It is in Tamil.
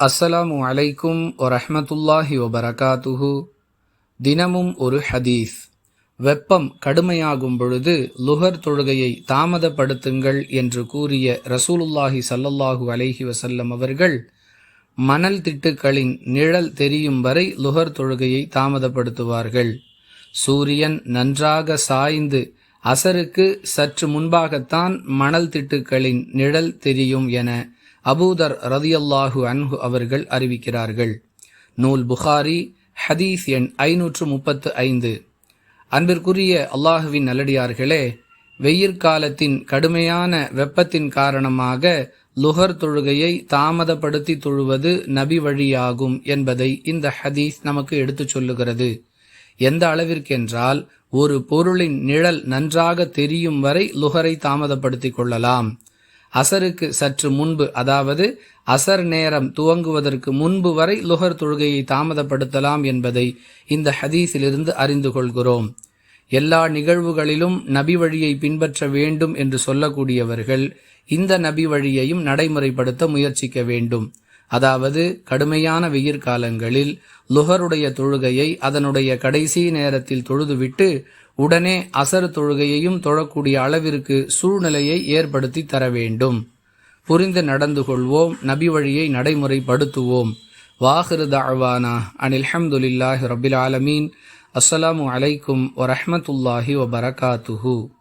அஸ்ஸலாமு அலைக்கும் வரஹ்மத்துல்லாஹி வபரகாத்துஹு. தினமும் ஒரு ஹதீஸ். வெப்பம் கடுமையாகும் பொழுது லுகர் தொழுகையை தாமதப்படுத்துங்கள் என்று கூறிய ரசூலுல்லாஹி சல்லல்லாஹு அலைஹி வசல்லம் அவர்கள் மணல் திட்டுக்களின் நிழல் தெரியும் வரை லுகர் தொழுகையை தாமதப்படுத்துவார்கள். சூரியன் நன்றாக சாய்ந்து அசருக்கு சற்று முன்பாகத்தான் மணல் திட்டுக்களின் நிழல் தெரியும் என அபூதர் ரதியல்லாஹு அன்ஹு அவர்கள் அறிவிக்கிறார்கள். நூல் புகாரி ஹதீஸ் எண் ஐநூற்று முப்பத்து ஐந்து. அன்பிற்குரிய அல்லாஹுவின் நல்லடியார்களே வெயிற்காலத்தின் கடுமையான வெப்பத்தின் காரணமாக லுகர் தொழுகையை தாமதப்படுத்தி தொழுவது நபி வழியாகும் என்பதை இந்த ஹதீஸ் நமக்கு எடுத்துச் சொல்லுகிறது. எந்த அளவிற்கென்றால் ஒரு பொருளின் நிழல் நன்றாக தெரியும் வரை லுகரை தாமதப்படுத்திக் கொள்ளலாம். அசருக்கு சற்று முன்பு அதாவது அசர் நேரம் துவங்குவதற்கு முன்பு வரை லுகர் தொழுகையை தாமதப்படுத்தலாம் என்பதை இந்த ஹதீஸிலிருந்து அறிந்து கொள்கிறோம். எல்லா நிகழ்வுகளிலும் நபி வழியை பின்பற்ற வேண்டும் என்று சொல்லக்கூடியவர்கள் இந்த நபி வழியையும் நடைமுறைப்படுத்த முயற்சிக்க வேண்டும். அதாவது கடுமையான வெயிற் காலங்களில் லுகருடைய தொழுகையை அதனுடைய கடைசி நேரத்தில் தொழுதுவிட்டு உடனே அசர் தொழுகையையும் தொழக்கூடிய அளவிற்கு சூழ்நிலையை ஏற்படுத்தி தர வேண்டும். புரிந்து நடந்து கொள்வோம் நபி வழியை நடைமுறைப்படுத்துவோம். வாஹிரு தாழ்வானா அனில் ஹம்துலில்லாஹி ரபில் ஆலமீன். அஸ்ஸலாமு அலைக்கும் வரஹமத்துல்லாஹி வபரகாத்துஹூ.